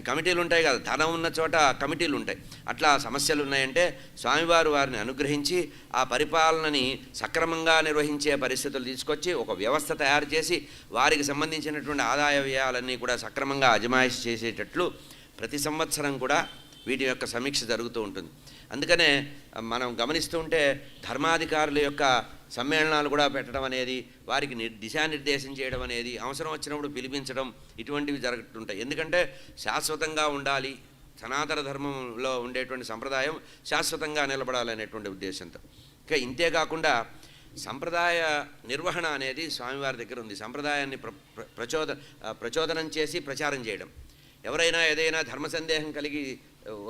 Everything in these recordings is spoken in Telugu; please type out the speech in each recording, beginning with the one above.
కమిటీలు ఉంటాయి కదా. ధనం ఉన్న చోట కమిటీలు ఉంటాయి అట్లా సమస్యలు ఉన్నాయంటే స్వామివారు వారిని అనుగ్రహించి ఆ పరిపాలనని సక్రమంగా నిర్వహించే పరిస్థితులు తీసుకొచ్చి ఒక వ్యవస్థ తయారు చేసి వారికి సంబంధించినటువంటి ఆదాయ వ్యయాలన్నీ కూడా సక్రమంగా అజమాయిషి చేసేటట్లు ప్రతి సంవత్సరం కూడా వీటి యొక్క సమీక్ష జరుగుతూ ఉంటుంది. అందుకనే మనం గమనిస్తూ ఉంటే ధర్మాధికారుల యొక్క సమ్మేళనాలు కూడా పెట్టడం అనేది వారికి నిర్ దిశానిర్దేశం చేయడం అనేది అవసరం వచ్చినప్పుడు పిలిపించడం ఇటువంటివి జరుగుతుంటాయి. ఎందుకంటే శాశ్వతంగా ఉండాలి సనాతన ధర్మంలో ఉండేటువంటి సంప్రదాయం శాశ్వతంగా నిలబడాలనేటువంటి ఉద్దేశంతో. ఇంకా ఇంతేకాకుండా సంప్రదాయ నిర్వహణ అనేది స్వామివారి దగ్గర ఉంది. సంప్రదాయాన్ని ప్ర ప్రచోద ప్రచోదనం చేసి ప్రచారం చేయడం. ఎవరైనా ఏదైనా ధర్మ సందేహం కలిగి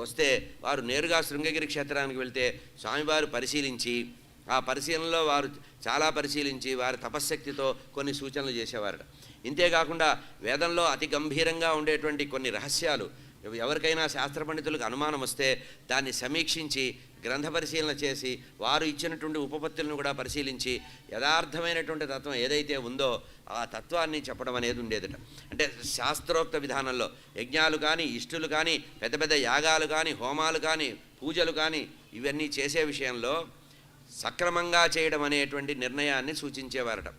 వస్తే వారు నేరుగా శృంగగిరి క్షేత్రానికి వెళ్తే స్వామివారు పరిశీలించి ఆ పరిశీలనలో వారు చాలా పరిశీలించి వారి తపశ్శక్తితో కొన్ని సూచనలు చేసేవారట. ఇంతేకాకుండా వేదంలో అతి గంభీరంగా ఉండేటువంటి కొన్ని రహస్యాలు ఎవరికైనా శాస్త్ర పండితులకు అనుమానం వస్తే దాన్ని సమీక్షించి గ్రంథ పరిశీలన చేసి వారు ఇచ్చినటువంటి ఉపపత్తులను కూడా పరిశీలించి యథార్థమైనటువంటి తత్వం ఏదైతే ఉందో ఆ తత్వాన్ని చెప్పడం అనేది ఉండేదట. అంటే శాస్త్రోక్త విధానంలో యజ్ఞాలు కానీ ఇష్టులు కానీ పెద్ద పెద్ద యాగాలు కానీ హోమాలు కానీ పూజలు కానీ ఇవన్నీ చేసే విషయంలో సక్రమంగా చేయడం అనేటువంటి నిర్ణయాన్ని సూచించేవారట.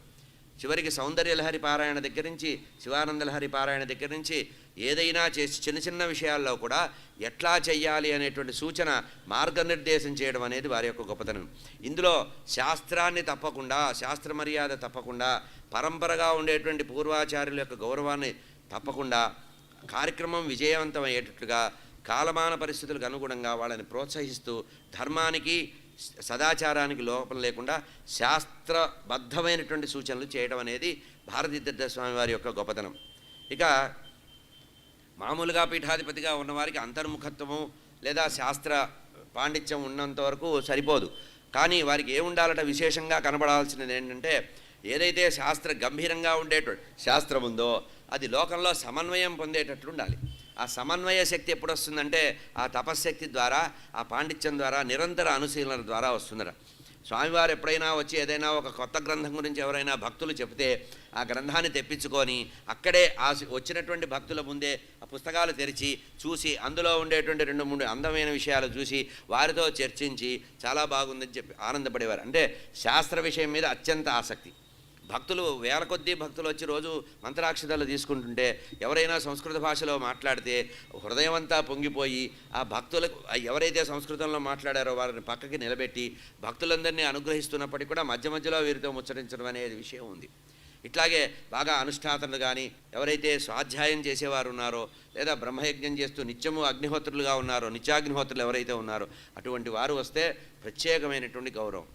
చివరికి సౌందర్యలహరి పారాయణ దగ్గర నుంచి శివానందలహరి పారాయణ దగ్గర నుంచి ఏదైనా చేసి చిన్న చిన్న విషయాల్లో కూడా ఎట్లా చెయ్యాలి అనేటువంటి సూచన మార్గనిర్దేశం చేయడం అనేది వారి యొక్క గొప్పతనం. ఇందులో శాస్త్రాన్ని తప్పకుండా శాస్త్ర మర్యాద తప్పకుండా పరంపరగా ఉండేటువంటి పూర్వాచార్యుల యొక్క గౌరవాన్ని తప్పకుండా కార్యక్రమం విజయవంతం అయ్యేటట్లుగా కాలమాన పరిస్థితులకు అనుగుణంగా వాళ్ళని ప్రోత్సహిస్తూ ధర్మానికి సదాచారానికి లోపం లేకుండా శాస్త్రబద్ధమైనటువంటి సూచనలు చేయడం అనేది భారతీతీర్థ వారి యొక్క గొప్పతనం. ఇక మామూలుగా పీఠాధిపతిగా ఉన్నవారికి అంతర్ముఖత్వము లేదా శాస్త్ర పాండిత్యం ఉన్నంత వరకు సరిపోదు. కానీ వారికి ఏముండాలట విశేషంగా కనబడాల్సినది ఏంటంటే ఏదైతే శాస్త్ర గంభీరంగా ఉండేటువంటి శాస్త్రం ఉందో అది లోకంలో సమన్వయం పొందేటట్లు ఉండాలి ఆ సమన్వయ శక్తి ఎప్పుడు వస్తుందంటే ఆ తపశ్శక్తి ద్వారా ఆ పాండిత్యం ద్వారా నిరంతర అనుశీలన ద్వారా వస్తుందట. స్వామివారు ఎప్పుడైనా వచ్చి ఏదైనా ఒక కొత్త గ్రంథం గురించి ఎవరైనా భక్తులు చెప్తే ఆ గ్రంథాన్ని తెప్పించుకొని అక్కడే ఆ వచ్చినటువంటి భక్తుల ముందే ఆ పుస్తకాలు తెరిచి చూసి అందులో ఉండేటువంటి రెండు మూడు అందమైన విషయాలు చూసి వారితో చర్చించి చాలా బాగుందని చెప్పి ఆనందపడేవారు. అంటే శాస్త్ర విషయం మీద అత్యంత ఆసక్తి. భక్తులు వేల కొద్దీ భక్తులు వచ్చి రోజు మంత్రాక్షతలు తీసుకుంటుంటే ఎవరైనా సంస్కృత భాషలో మాట్లాడితే హృదయం అంతా పొంగిపోయి ఆ భక్తులకు ఎవరైతే సంస్కృతంలో మాట్లాడారో వారిని పక్కకి నిలబెట్టి భక్తులందరినీ అనుగ్రహిస్తున్నప్పటికీ కూడా మధ్య మధ్యలో వీరితో ముచ్చరించడం అనేది విషయం ఉంది. ఇట్లాగే బాగా అనుష్ఠాతలు కానీ ఎవరైతే స్వాధ్యాయం చేసేవారు ఉన్నారో లేదా బ్రహ్మయజ్ఞం చేస్తూ నిత్యము అగ్నిహోత్రులుగా ఉన్నారో నిత్యాగ్నిహోత్రులు ఎవరైతే ఉన్నారో అటువంటి వారు వస్తే ప్రత్యేకమైనటువంటి గౌరవం.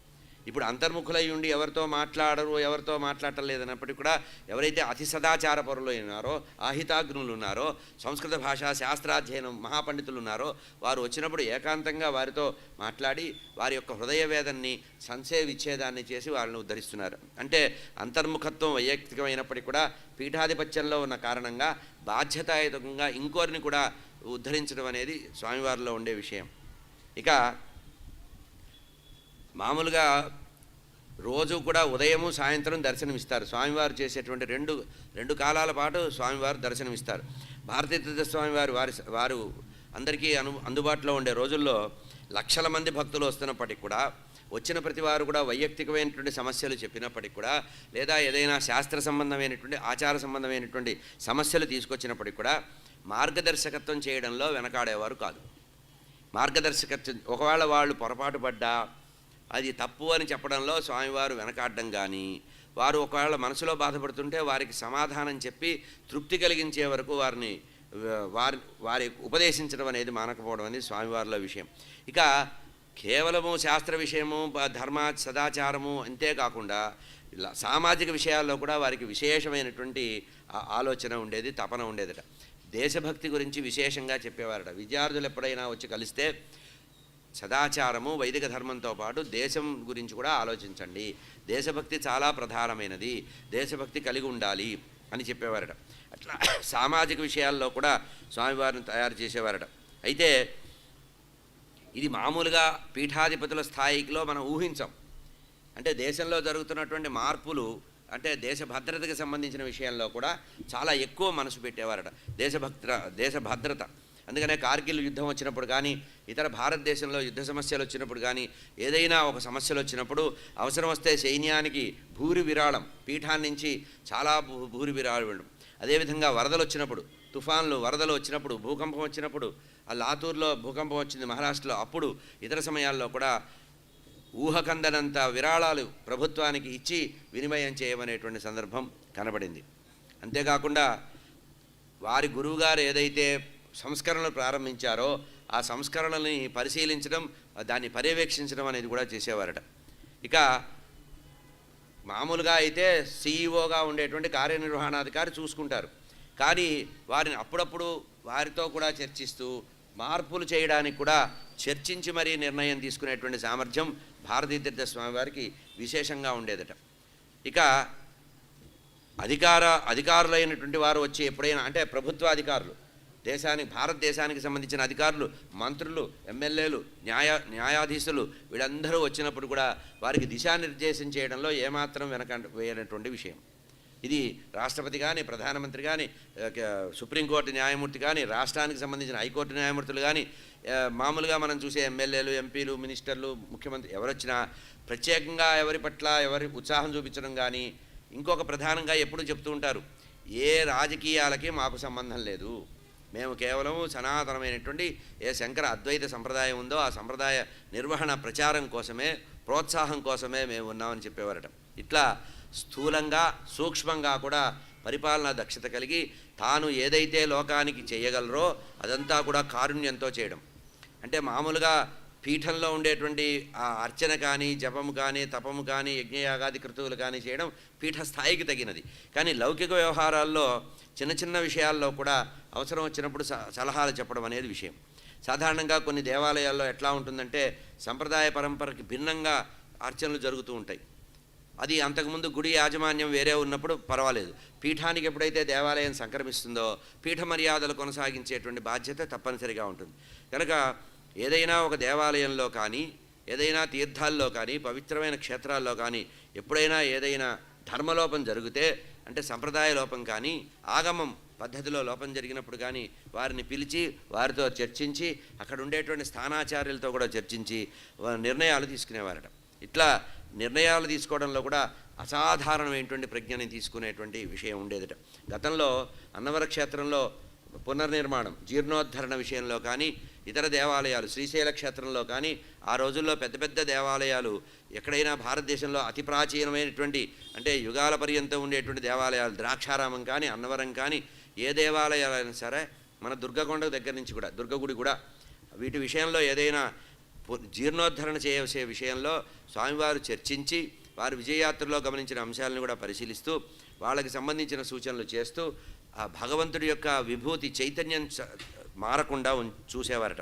ఇప్పుడు అంతర్ముఖులై ఉండి ఎవరితో మాట్లాడరు ఎవరితో మాట్లాడటం లేదన్నప్పటికీ కూడా ఎవరైతే అతి సదాచార పరులు ఉన్నారో ఆహితాగ్నులు ఉన్నారో సంస్కృత భాష శాస్త్రాధ్యయనం మహాపండితులు ఉన్నారో వారు వచ్చినప్పుడు ఏకాంతంగా వారితో మాట్లాడి వారి యొక్క హృదయ వేదన్ని సంశయ విచ్ఛేదాన్ని చేసి వాళ్ళని ఉద్ధరిస్తున్నారు. అంటే అంతర్ముఖత్వం వైయక్తికమైనప్పటికీ కూడా పీఠాధిపత్యంలో ఉన్న కారణంగా బాధ్యతాయుతంగా ఇంకోరిని కూడా ఉద్ధరించడం అనేది స్వామివారిలో ఉండే విషయం. ఇక మామూలుగా రోజు కూడా ఉదయము సాయంత్రం దర్శనమిస్తారు. స్వామివారు చేసేటువంటి రెండు రెండు కాలాల పాటు స్వామివారు దర్శనమిస్తారు. భారతీయ తీర్థ స్వామివారు వారి వారు అందరికీ అను అందుబాటులో ఉండే రోజుల్లో లక్షల మంది భక్తులు వస్తున్నప్పటికీ కూడా వచ్చిన ప్రతి వారు కూడా వైయక్తికమైనటువంటి సమస్యలు చెప్పినప్పటికీ కూడా లేదా ఏదైనా శాస్త్ర సంబంధమైనటువంటి ఆచార సంబంధమైనటువంటి సమస్యలు తీసుకొచ్చినప్పటికీ కూడా మార్గదర్శకత్వం చేయడంలో వెనకాడేవారు కాదు. మార్గదర్శకత్వం ఒకవేళ వాళ్ళు పొరపాటు పడ్డా అది తప్పు అని చెప్పడంలో స్వామివారు వెనకాడడం కానీ వారు ఒకవేళ మనసులో బాధపడుతుంటే వారికి సమాధానం చెప్పి తృప్తి కలిగించే వరకు వారిని వారి వారి ఉపదేశించడం అనేది మానకపోవడం అనేది స్వామివారిలో విషయం. ఇక కేవలము శాస్త్ర విషయము ధర్మ సదాచారము అంతేకాకుండా ఇలా సామాజిక విషయాల్లో కూడా వారికి విశేషమైనటువంటి ఆలోచన ఉండేది తపన ఉండేదట. దేశభక్తి గురించి విశేషంగా చెప్పేవారట. విద్యార్థులు ఎప్పుడైనా వచ్చి కలిస్తే సదాచారము వైదిక ధర్మంతో పాటు దేశం గురించి కూడా ఆలోచించండి. దేశభక్తి చాలా ప్రధానమైనది. దేశభక్తి కలిగి ఉండాలి అని చెప్పేవారట. అట్లా సామాజిక విషయాల్లో కూడా స్వామివారిని తయారు చేసేవారట. అయితే ఇది మామూలుగా పీఠాధిపతుల స్థాయిలో మనం ఊహించాం. అంటే దేశంలో జరుగుతున్నటువంటి మార్పులు అంటే దేశ భద్రతకు సంబంధించిన విషయంలో కూడా చాలా ఎక్కువ మనసు పెట్టేవారట. దేశభద్ర దేశ భద్రత. అందుకనే కార్గిల్ యుద్ధం వచ్చినప్పుడు కానీ ఇతర భారతదేశంలో యుద్ధ సమస్యలు వచ్చినప్పుడు కానీ ఏదైనా ఒక సమస్యలు వచ్చినప్పుడు అవసరం వస్తే సైన్యానికి భూరి విరాళం పీఠాన్ని నుంచి చాలా భూరి విరాళం అదేవిధంగా వరదలు వచ్చినప్పుడు తుఫాన్లు వరదలు వచ్చినప్పుడు భూకంపం వచ్చినప్పుడు ఆ లాతూర్లో భూకంపం వచ్చింది మహారాష్ట్రలో అప్పుడు ఇతర సమయాల్లో కూడా ఊహకందనంత విరాళాలు ప్రభుత్వానికి ఇచ్చి వినిమయం చేయమనేటువంటి సందర్భం కనబడింది. అంతేకాకుండా వారి గురువుగారు ఏదైతే సంస్కరణలు ప్రారంభించారో ఆ సంస్కరణల్ని పరిశీలించడం దాన్ని పర్యవేక్షించడం అనేది కూడా చేసేవారట. ఇక మామూలుగా అయితే సీఈఓగా ఉండేటువంటి కార్యనిర్వహణాధికారి చూసుకుంటారు. కానీ వారిని అప్పుడప్పుడు వారితో కూడా చర్చిస్తూ మార్పులు చేయడానికి కూడా చర్చించి మరీ నిర్ణయం తీసుకునేటువంటి సామర్థ్యం భారతీతీర్థ స్వామి వారికి విశేషంగా ఉండేదట. ఇక అధికార అధికారులైనటువంటి వారు వచ్చి ఎప్పుడైనా అంటే ప్రభుత్వ అధికారులు దేశానికి భారతదేశానికి సంబంధించిన అధికారులు మంత్రులు ఎమ్మెల్యేలు న్యాయ న్యాయాధీశులు వీళ్ళందరూ వచ్చినప్పుడు కూడా వారికి దిశానిర్దేశం చేయడంలో ఏమాత్రం వెనక వేయనటువంటి విషయం. ఇది రాష్ట్రపతి కానీ ప్రధానమంత్రి కానీ సుప్రీంకోర్టు న్యాయమూర్తి కానీ రాష్ట్రానికి సంబంధించిన హైకోర్టు న్యాయమూర్తులు కానీ మామూలుగా మనం చూసే ఎమ్మెల్యేలు ఎంపీలు మినిస్టర్లు ముఖ్యమంత్రి ఎవరొచ్చినా ప్రత్యేకంగా ఎవరి పట్ల ఎవరి ఉత్సాహం చూపించడం కానీ ఇంకొక ప్రధానంగా ఎప్పుడు చెప్తూ ఉంటారు ఏ రాజకీయాలకి మాకు సంబంధం లేదు. మేము కేవలం సనాతనమైనటువంటి ఏ శంకర అద్వైత సంప్రదాయం ఉందో ఆ సంప్రదాయ నిర్వహణ ప్రచారం కోసమే ప్రోత్సాహం కోసమే మేము ఉన్నామని చెప్పేవారట. ఇట్లా స్థూలంగా సూక్ష్మంగా కూడా పరిపాలనా దక్షత కలిగి తాను ఏదైతే లోకానికి చేయగలరో అదంతా కూడా కారుణ్యంతో చేయడం. అంటే మామూలుగా పీఠంలో ఉండేటువంటి ఆ అర్చన కానీ జపము కానీ తపము కానీ యజ్ఞయాగాది కృతువులు కానీ చేయడం పీఠ స్థాయికి తగినది. కానీ లౌకిక వ్యవహారాల్లో చిన్న చిన్న విషయాల్లో కూడా అవసరం వచ్చినప్పుడు స- సలహాలు చెప్పడం అనేది విషయం. సాధారణంగా కొన్ని దేవాలయాల్లో ఎట్లా ఉంటుందంటే సంప్రదాయ పరంపరకి భిన్నంగా అర్చనలు జరుగుతూ ఉంటాయి. అది అంతకుముందు గుడి యాజమాన్యం వేరే ఉన్నప్పుడు పర్వాలేదు. పీఠానికి ఎప్పుడైతే దేవాలయం సంక్రమిస్తుందో పీఠ మర్యాదలు కొనసాగించేటువంటి బాధ్యత తప్పనిసరిగా ఉంటుంది. కనుక ఏదైనా ఒక దేవాలయంలో కానీ ఏదైనా తీర్థాల్లో కానీ పవిత్రమైన క్షేత్రాల్లో కానీ ఎప్పుడైనా ఏదైనా ధర్మలోపం జరిగితే అంటే సంప్రదాయ లోపం కానీ ఆగమం పద్ధతిలో లోపం జరిగినప్పుడు కానీ వారిని పిలిచి వారితో చర్చించి అక్కడ ఉండేటువంటి స్థానాచార్యులతో కూడా చర్చించి నిర్ణయాలు తీసుకునేవారట. ఇట్లా నిర్ణయాలు తీసుకోవడంలో కూడా అసాధారణమైనటువంటి ప్రజ్ఞని తీసుకునేటువంటి విషయం ఉండేదట. గతంలో అన్నవర క్షేత్రంలో పునర్నిర్మాణం జీర్ణోద్ధరణ విషయంలో కానీ ఇతర దేవాలయాలు శ్రీశైల క్షేత్రంలో కానీ ఆ రోజుల్లో పెద్ద పెద్ద దేవాలయాలు ఎక్కడైనా భారతదేశంలో అతి ప్రాచీనమైనటువంటి అంటే యుగాల పర్యంతం ఉండేటువంటి దేవాలయాలు ద్రాక్షారామం కానీ అన్నవరం కానీ ఏ దేవాలయాలైనా సరే మన దుర్గకొండ దగ్గర నుంచి కూడా దుర్గగుడి కూడా వీటి విషయంలో ఏదైనా పు- జీర్ణోద్ధరణ చేయవలసే విషయంలో స్వామివారు చర్చించి వారు విజయయాత్రలో గమనించిన అంశాలను కూడా పరిశీలిస్తూ వాళ్ళకి సంబంధించిన సూచనలు చేస్తూ ఆ భగవంతుడి యొక్క విభూతి చైతన్యం మారకుండా ఉం- చూసేవారట.